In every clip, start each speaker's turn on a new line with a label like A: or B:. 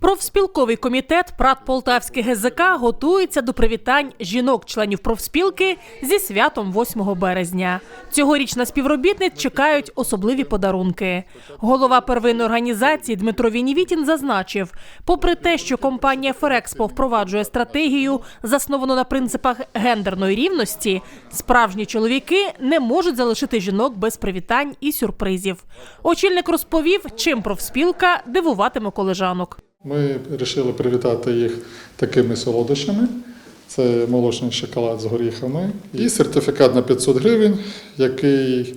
A: Профспілковий комітет ПРАТ Полтавський ГЗК готується до привітань жінок-членів профспілки зі святом 8 березня. Цьогоріч на співробітниць чекають особливі подарунки. Голова первинної організації Дмитро Вінівітін зазначив, попри те, що компанія Ферекспо впроваджує стратегію, засновану на принципах гендерної рівності, справжні чоловіки не можуть залишити жінок без привітань і сюрпризів. Очільник розповів, чим профспілка дивуватиме колежанок.
B: Ми вирішили привітати їх такими солодощами. Це молочний шоколад з горіхами і сертифікат на 500 гривень, який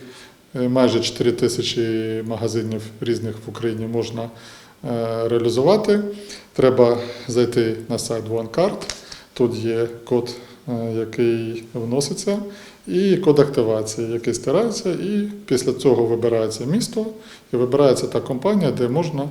B: е, майже 4 тисячі магазинів різних в Україні можна е, реалізувати. Треба зайти на сайт OneCard. Тут є код, е, який вноситься, і код активації, який стирається, і після цього вибирається місто і вибирається та компанія, де можна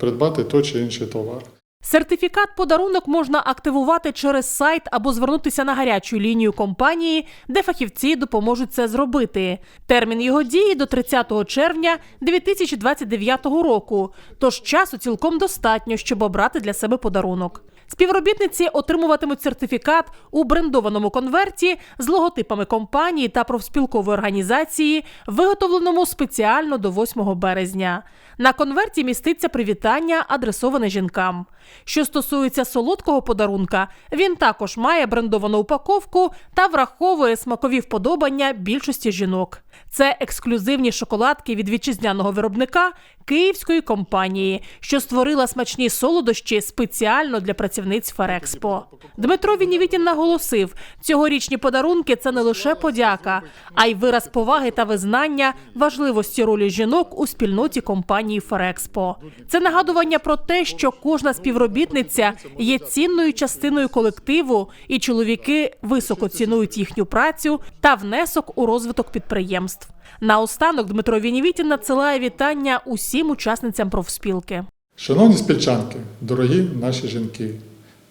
B: придбати той чи інший товар.
A: Сертифікат подарунок можна активувати через сайт або звернутися на гарячу лінію компанії, де фахівці допоможуть це зробити. Термін його дії до 30 червня 2029 року. Тож часу цілком достатньо, щоб обрати для себе подарунок. Співробітниці отримуватимуть сертифікат у брендованому конверті з логотипами компанії та профспілкової організації, виготовленому спеціально до 8 березня. На конверті міститься привітання, адресоване жінкам. Що стосується солодкого подарунка, він також має брендовану упаковку та враховує смакові вподобання більшості жінок. Це ексклюзивні шоколадки від вітчизняного виробника київської компанії, що створила смачні солодощі спеціально для працівниць Ферекспо. Дмитро Вінівітін наголосив, цьогорічні подарунки це не лише подяка, а й вираз поваги та визнання важливості ролі жінок у спільноті компанії Ферекспо. Це нагадування про те, що кожна співробітниця є цінною частиною колективу, і чоловіки високо цінують їхню працю та внесок у розвиток підприємств. Наостанок Дмитро Вінівітін надсилає вітання усім учасницям профспілки.
B: Шановні спільчанки, дорогі наші жінки,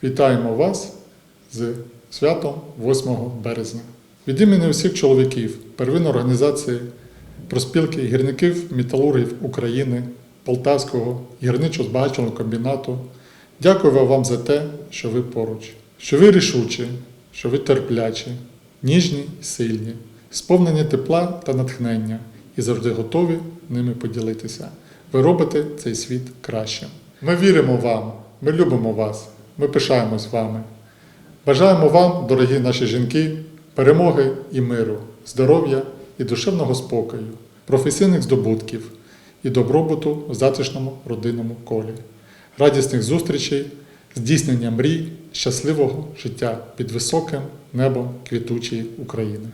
B: вітаємо вас з святом 8 березня. Від імені усіх чоловіків первинної організації проспілки гірників металургів України, Полтавського гірничо-збагачувального комбінату. Дякую вам за те, що ви поруч, що ви рішучі, що ви терплячі, ніжні сильні, сповнені тепла та натхнення і завжди готові ними поділитися. Ви робите цей світ кращим. Ми віримо вам, ми любимо вас, ми пишаємось вами. Бажаємо вам, дорогі наші жінки, перемоги і миру, здоров'я і душевного спокою, професійних здобутків і добробуту в затишному родинному колі, радісних зустрічей, здійснення мрій, щасливого життя під високим небом квітучої України.